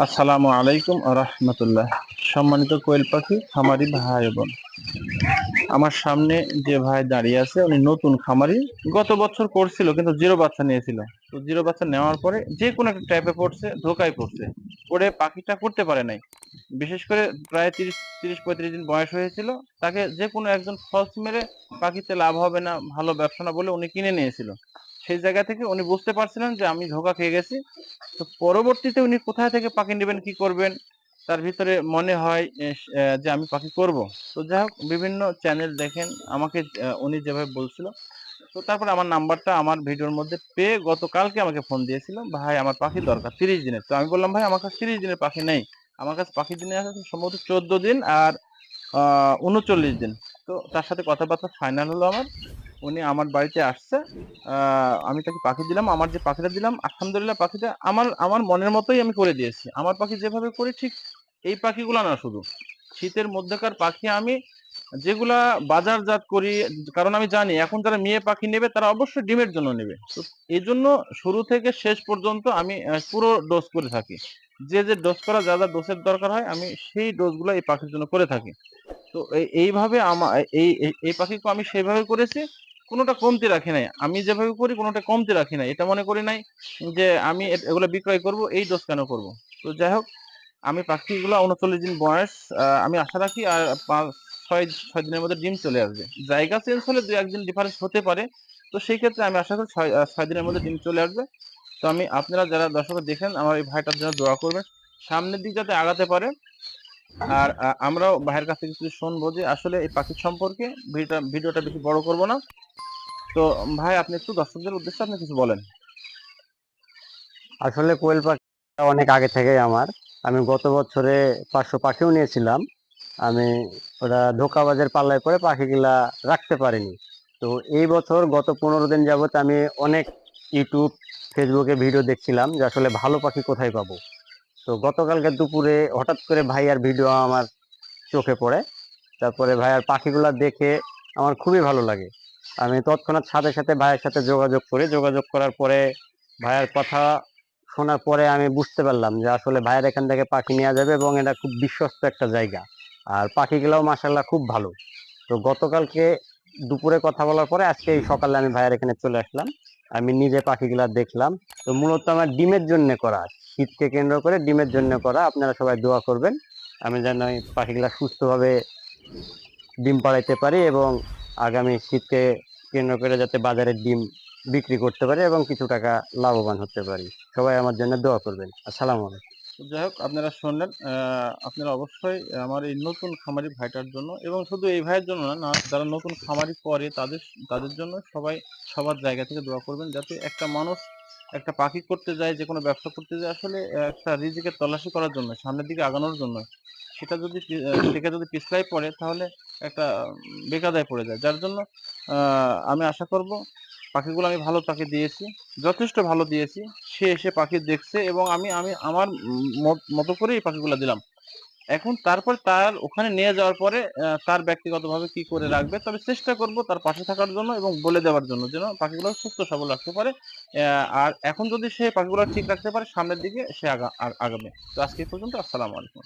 আসসালামু আলাইকুম রহমতুল্লাহ। সম্মানিত কোয়েল পাখি, খামারি ভাই বোন। আমার সামনে যে ভাই দাঁড়িয়ে আছে, উনি নতুন খামারি, গত বছর করছিল, কিন্তু জিরো বাচ্চা নিয়েছিল। তো জিরো বাচ্চা নেওয়ার পরে যে কোনো একটা ট্যাপে পড়ছে, ধোকায় পড়ছে। পড়ে পাখিটা করতে পারে নাই। বিশেষ করে প্রায় তিরিশ তিরিশ, পঁয়ত্রিশ দিন বয়স হয়েছিল, তাকে যে কোনো একজন ফলস মেরে পাখিতে লাভ হবে না, ভালো ব্যবসা না বলে উনি কিনে নিয়েছিল। সেই জায়গা থেকে উনি বুঝতে পারছিলেন যে আমি ধোকা খেয়ে গেছি। তো পরবর্তীতে উনি কোথায় থেকে পাখি নেবেন, কি করবেন, তার ভিতরে মনে হয় যে আমি পাখি করব। তো যাই হোক, বিভিন্ন চ্যানেল দেখেন, আমাকে উনি যেভাবে বলছিল। তো তারপরে আমার নাম্বারটা আমার ভিডিওর মধ্যে পেয়ে গতকালকে আমাকে ফোন দিয়েছিল, ভাই, আমার পাখি দরকার তিরিশ দিনের। তো আমি বললাম, ভাই, আমার কাছে তিরিশ দিনের পাখি নেই। আমার কাছে পাখি দিনে আছে সম্ভবত চোদ্দ দিন আর উনচল্লিশ দিন। তো তার সাথে কথাবার্তা ফাইনাল হলো আমার। উনি আমার বাড়িতে আসছে আমি তাকে পাখি দিলাম, আমার যে পাখিটা দিলাম, আলহামদুলিল্লাহ পাখিটা আমার আমার মনের মতোই আমি করে দিয়েছি। আমার পাখি যেভাবে করি ঠিক এই পাখিগুলো না শুধু। শীতের মধ্যেকার পাখি আমি যেগুলা বাজারজাত করি, কারণ আমি জানি এখন যারা মেয়ে পাখি নেবে তারা অবশ্যই ডিমের জন্য নেবে। তো এই জন্য শুরু থেকে শেষ পর্যন্ত আমি পুরো ডোজ করে থাকি। যে যে ডোজ করা, যা যা ডোজের দরকার হয়, আমি সেই ডোজগুলো এই পাখির জন্য করে থাকি। তো এই- এইভাবে আমার এই- এই পাখিকে আমি সেইভাবে করেছি কোনোটা কমতি রাখি নাই। আমি যেভাবে করি, কোনোটা কমতি রাখি নাই। এটা মনে করি নাই যে, আমি এগুলো বিক্রয় করব, এই ডোজ কেন করব? তো যাই হোক, আমি পাখিগুলো উনচল্লিশ দিন বয়স আমি আশা রাখি আর পাঁচ, ছয় ছয় দিনের মধ্যে ডিম চলে আসবে। জায়গা চেঞ্জ হলে দু একদিন ডিফারেন্স হতে পারে। তো সেই ক্ষেত্রে আমি আশা করি ছয় ছয় দিনের মধ্যে ডিম চলে আসবে। তো আমি আপনারা যারা দর্শক দেখেন, আমার এই ভাইটার জন্য দোয়া করবেন। সামনের দিক যাতে আগাতে পারে। আর আমরাও ভাইয়ের কাছ থেকে কিছু শুনব যে, আসলে এই পাখির সম্পর্কে ভিডিওটা ভিডিওটা বেশি বড় করব না। তো, ভাই, আপনি একটু দর্শকদের উদ্দেশ্যে আপনি কিছু বলেন। আসলে কোয়েল পাখি অনেক আগে থেকেই আমার। আমি গত বছরে পাঁচশো পাখিও নিয়েছিলাম। আমি ওটা ধোকাবাজের পাল্লায় পরে পাখিগুলা রাখতে পারিনি। তো এই বছর গত পনেরো দিন যাবত আমি অনেক ইউটিউব, ফেসবুকে ভিডিও দেখছিলাম যে আসলে ভালো পাখি কোথায় পাবো। তো গতকালকে দুপুরে হঠাৎ করে ভাইয়ার ভিডিও আমার চোখে পড়ে। তারপরে ভাইয়ার পাখিগুলা দেখে আমার খুবই ভালো লাগে। আমি তৎক্ষণাৎ সাথে সাথে ভাইয়ের সাথে যোগাযোগ করি। যোগাযোগ করার পরে ভাইয়ের কথা শোনার পরে আমি বুঝতে পারলাম যে আসলে ভাইয়ের এখান থেকে পাখি নেওয়া যাবে এবং এটা খুব বিশ্বস্ত একটা জায়গা। আর পাখিগুলোও মাসাল্লাহ খুব ভালো। তো গতকালকে দুপুরে কথা বলার পরে আজকে এই সকালে আমি ভাইয়ের এখানে চলে আসলাম। আমি নিজে পাখিগুলা দেখলাম। তো মূলত আমার ডিমের জন্য করা, শীতকে কেন্দ্র করে ডিমের জন্য করা। আপনারা সবাই দোয়া করবেন। আমি যেন এই পাখিগুলা সুস্থভাবে ডিম পাড়াইতে পারি এবং আগামী শীতকে কেন্দ্র করে যাতে বাজারের ডিম বিক্রি করতে পারি এবং কিছু টাকা লাভবান হতে পারি। সবাই আমার জন্য দোয়া করবেন। আসসালামু আলাইকুম। যাই হোক আপনারা শুনলেন আপনারা অবশ্যই আমার এই নতুন খামারি ভাইটার জন্য এবং শুধু এই ভাইয়ের জন্য না, যারা নতুন খামারি করে তাদের তাদের জন্য সবাই সবার জায়গা থেকে দোয়া করবেন যাতে একটা মানুষ একটা পাখি করতে যায় যে কোনো ব্যবসা করতে যায় আসলে একটা রিজিকের তল্লাশি করার জন্য সামনের দিকে আগানোর জন্য সেটা যদি সেটা যদি পিছলাই পড়ে তাহলে একটা উম, বেকায়দায় পড়ে যায়। যার জন্য আমি আশা করব পাখিগুলো আমি ভালো পাখি দিয়েছি যথেষ্ট ভালো দিয়েছি। সে এসে পাখি দেখছে এবং আমি আমি আমার মতো করেই পাখিগুলো দিলাম। এখন তারপর তার ওখানে নিয়ে যাওয়ার পরে তার ব্যক্তিগতভাবে কি করে রাখবে তবে চেষ্টা করব তার পাশে থাকার জন্য এবং বলে দেওয়ার জন্য যেন পাখিগুলো সুস্থ সবল রাখতে পারে। আর এখন যদি সে পাখিগুলো ঠিক রাখতে পারে সামনের দিকে সে আগা- আগাবে। তো আজকে পর্যন্ত আসসালামু আলাইকুম।